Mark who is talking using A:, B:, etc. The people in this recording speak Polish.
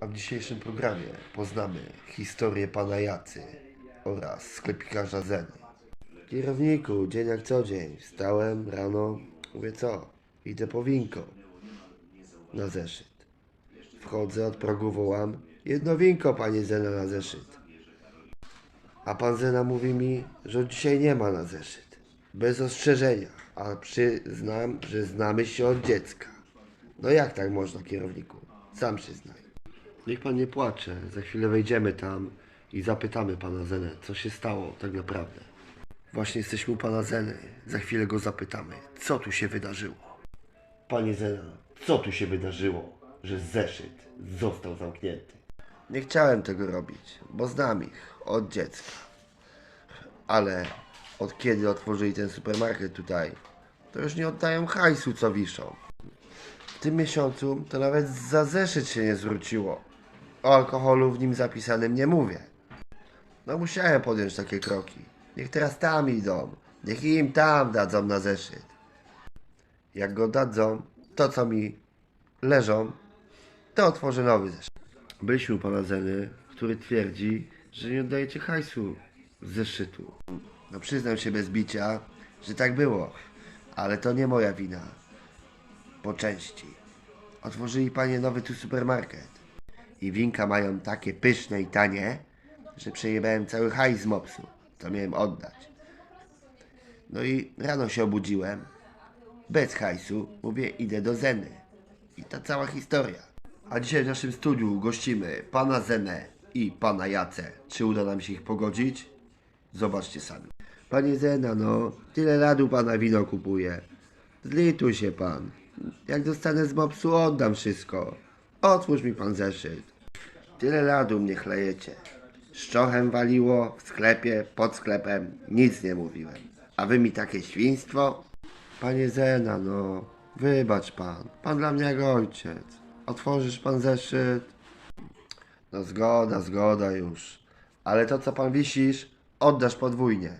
A: A w dzisiejszym programie poznamy historię pana Jacy oraz sklepikarza Zeny. Kierowniku, dzień jak co dzień. Wstałem rano, mówię co? Idę po winko na zeszyt. Wchodzę, od progu wołam, jedno winko panie Zena na zeszyt. A pan Zena mówi mi, że dzisiaj nie ma na zeszyt. Bez ostrzeżenia, a przyznam, że znamy się od dziecka. No jak tak można, kierowniku? Sam przyznaj. Niech pan nie płacze. Za chwilę wejdziemy tam i zapytamy pana Zenę, co się stało tak naprawdę. Właśnie jesteśmy u pana Zeny. Za chwilę go zapytamy, co tu się wydarzyło. Panie Zena, co tu się wydarzyło, że zeszyt został zamknięty? Nie chciałem tego robić, bo znam ich od dziecka. Ale od kiedy otworzyli ten supermarket tutaj, to już nie oddają hajsu, co wiszą. W tym miesiącu to nawet za zeszyt się nie zwróciło. O alkoholu w nim zapisanym nie mówię. No musiałem podjąć takie kroki. Niech teraz tam idą. Niech im tam dadzą na zeszyt. Jak go dadzą, to co mi leżą, to otworzę nowy zeszyt. Byliśmy u pana Zeny, który twierdzi, że nie oddajecie hajsu z zeszytu. No przyznam się bez bicia, że tak było. Ale to nie moja wina po części. Otworzyli panie nowy tu supermarket. I winka mają takie pyszne i tanie, że przejebałem cały hajs z mopsu. To miałem oddać. No i rano się obudziłem. Bez hajsu. Mówię, idę do Zeny. I ta cała historia. A dzisiaj w naszym studiu gościmy pana Zenę i pana Jacę. Czy uda nam się ich pogodzić? Zobaczcie sami. Panie Zena, no, tyle lat u pana wino kupuje. Zlituj się pan. Jak dostanę z mopsu, oddam wszystko. Otwórz mi pan zeszyt. Tyle lat u mnie chlejecie. Szczochem waliło, w sklepie, pod sklepem, nic nie mówiłem. A wy mi takie świństwo? Panie Zena, no, wybacz pan. Pan dla mnie jak ojciec. Otworzysz pan zeszyt? No zgoda, zgoda już. Ale to co pan wisisz, oddasz podwójnie.